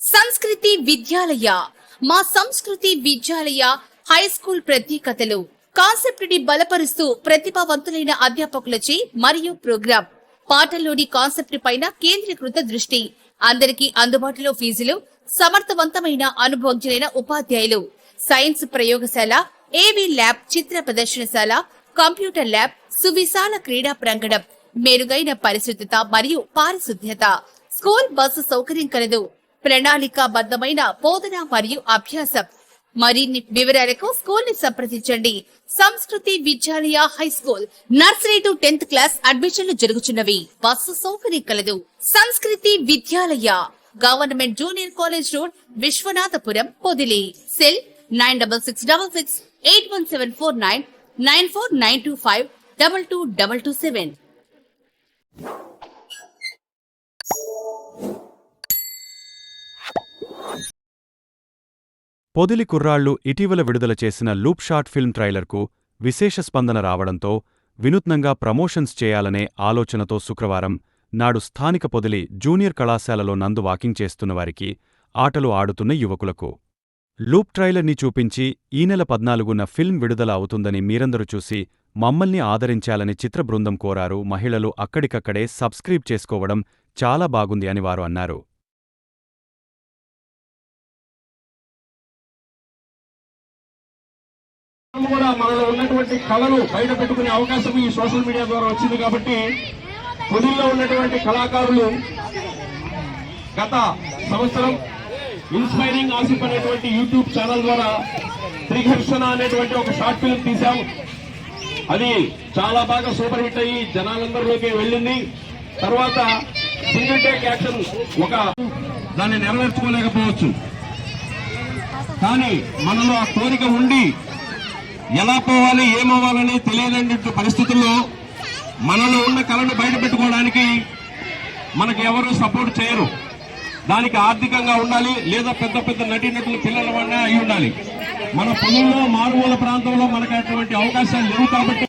సంస్కృతి విద్యాలయ. మా Sanskriti Vidyalaya high school ప్రత్యేకతలు. కాన్సెప్ట్ని బలపరుస్తూ ప్రతిభావంతులైన అధ్యాపకులచే మరియు ప్రోగ్రాం. పాఠంలోని కాన్సెప్ట్ పైన కేంద్రీకృత దృష్టి. అందరికీ అందుబాటులో ఫీజులు సమర్థవంతమైన అనుభవజ్ఞులైన ఉపాధ్యాయులు. సైన్స్ ప్రయోగశాల ఏవి ల్యాబ్ చిత్ర ప్రదర్శనశాల కంప్యూటర్ ల్యాబ్ సువిశాల క్రీడా ప్రాంగణం. మెరుగైన పరిశుద్ధత మరియు పారిశుద్ధ్యత. స్కూల్ బస్సు సౌకర్యం కలదు. ప్రణాళికాబద్ధమైన బోధన మరియు అభ్యాసం. మరిన్ని వివరాలకు స్కూల్ని సంప్రదించండి. Sanskriti Vidyalaya high school nursery to tenth class అడ్మిషన్లు జరుగుతున్నవి బస్సు సౌకర్యం కలదు. Sanskriti Vidyalaya government junior college road Vishwanathapuram Podili. Cell nine double six double six eight one seven four nine nine four nine two five double two double two seven. Podili కుర్రాళ్ళు ఇటీవల విడుదల చేసిన loop shot film ట్రైలర్కు విశేష స్పందన రావడంతో వినూత్నంగా promotions చేయాలనే ఆలోచనతో శుక్రవారం నాడు స్థానిక పొదిలి జూనియర్ కళాశాలలో నందు వాకింగ్ చేస్తున్న వారికి ఆటలు ఆడుతున్న యువకులకు. లూప్ ట్రైలర్ని చూపించి ఈ నెల పద్నాలుగున ఫిల్మ్ విడుదల అవుతుందని మీరందరూ చూసి మమ్మల్ని ఆదరించాలని చిత్ర బృందం కోరారు మహిళలు అక్కడికక్కడే సబ్స్క్రైబ్ చేసుకోవడం చాలా బాగుంది అని వారు అన్నారు. కూడా మనలో ఉన్నటువంటి కళలు బయట పెట్టుకునే అవకాశం ఈ సోషల్ మీడియా ద్వారా వచ్చింది కాబట్టి పొదిల్లో ఉన్నటువంటి కళాకారులు గత సంవత్సరం ఇన్స్పైరింగ్ ఆసిఫ్ అనేటువంటి యూట్యూబ్ ఛానల్ ద్వారా త్రిఘర్షణ అనేటువంటి ఒక షార్ట్ ఫిల్మ్ తీశాం అది చాలా బాగా సూపర్ హిట్ అయ్యి జనాలందరిలోకి వెళ్ళింది. తర్వాత సింగిల్ టేక్ యాక్షన్ ఒక దాన్ని నెరవేర్చుకోలేకపోవచ్చు. కానీ మనలో ఆ కోరిక ఉండి ఎలా పోవాలి ఏమవ్వాలని తెలియలేని పరిస్థితుల్లో. మనలో ఉన్న కళను బయట పెట్టుకోవడానికి మనకి ఎవరు సపోర్ట్ చేయరు. దానికి ఆర్థికంగా ఉండాలి లేదా పెద్ద పెద్ద నటీనటులు పిల్లల వల్ల అయి ఉండాలి. మన పొలంలో మారుమూల ప్రాంతంలో మనకు అటువంటి అవకాశాలు లేవు కాబట్టి